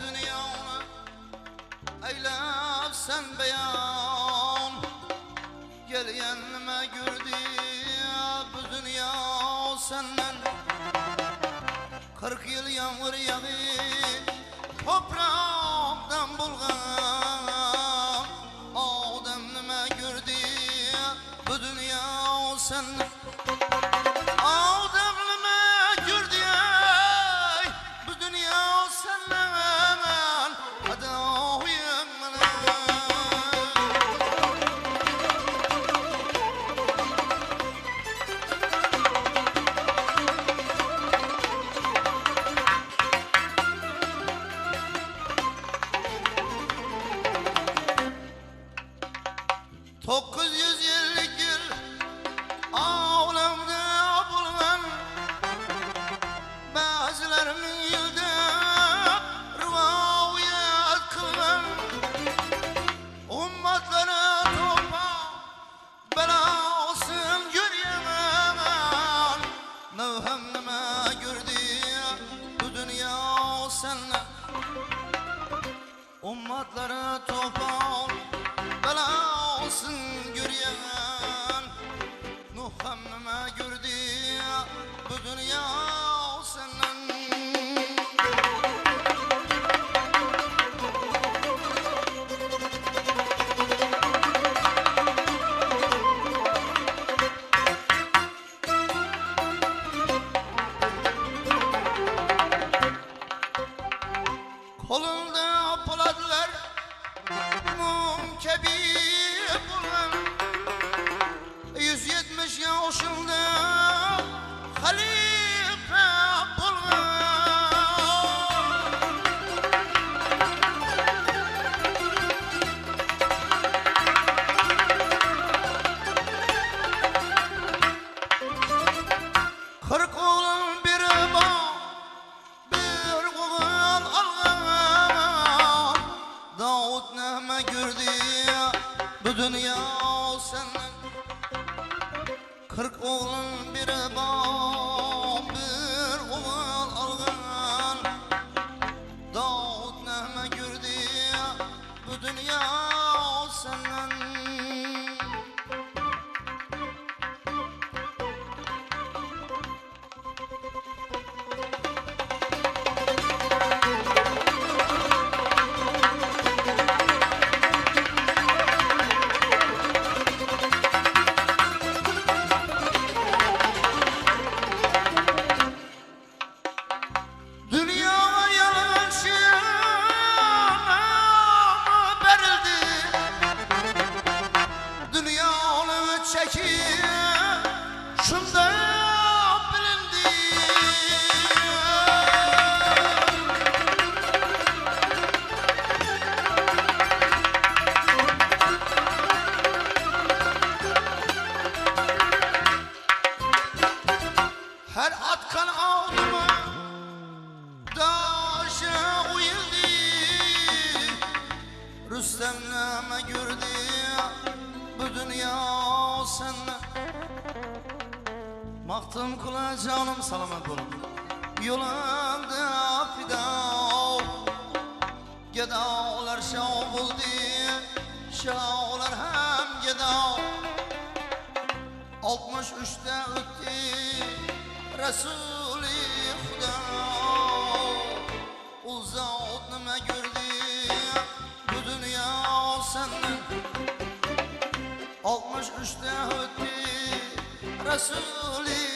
dünyoni Eylab sen beyan. Gelyen nime gördü Bu dünya senden. Kırk yıl yağmur yağır Topraktan bulgan Adem nime gördü Bu dünya senden dünya senden Ummatlara senden Kırk oğlan bir bağ neme gördü Bu dünya senden Maktım kula canım salamat olun Yolunda fidav Gedalar şav buldu Şavlar hem gedav Altmış üçte öttü Resulü Huda Resulü